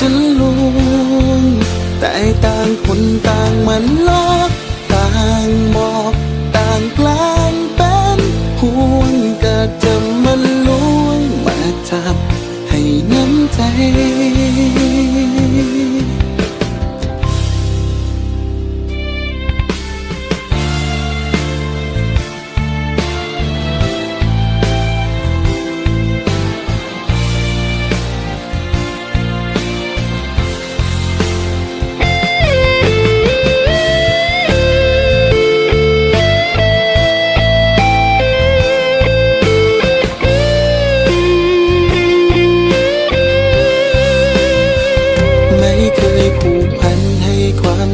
จะลวงแต่ต่างคนต่างมันลอ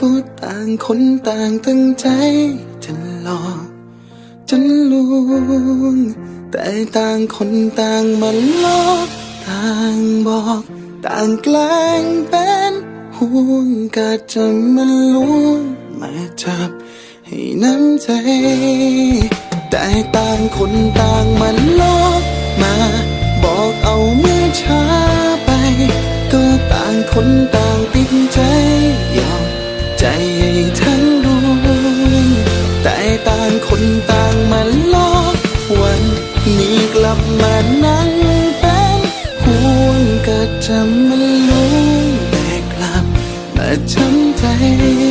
ก็ต่างคนต่างตั้งใจจะหลอกจะลวงแต่ต่างคนต่างมันลอกต่างบอก ต่างแกล้งเป็นห่วงก็จะมาลวงมาจับให้น้ำใจ แต่ต่างคนต่างมันลอกมา บอกเอาเมื่อช้าไป ก็ต่างคนต่างติดใจ แต่ต่างคนต่างมาลอกวันนี้กลับมานั่งเป็นห่วงก็จะมาลุ้งแต่กลับมาช้ำใจเ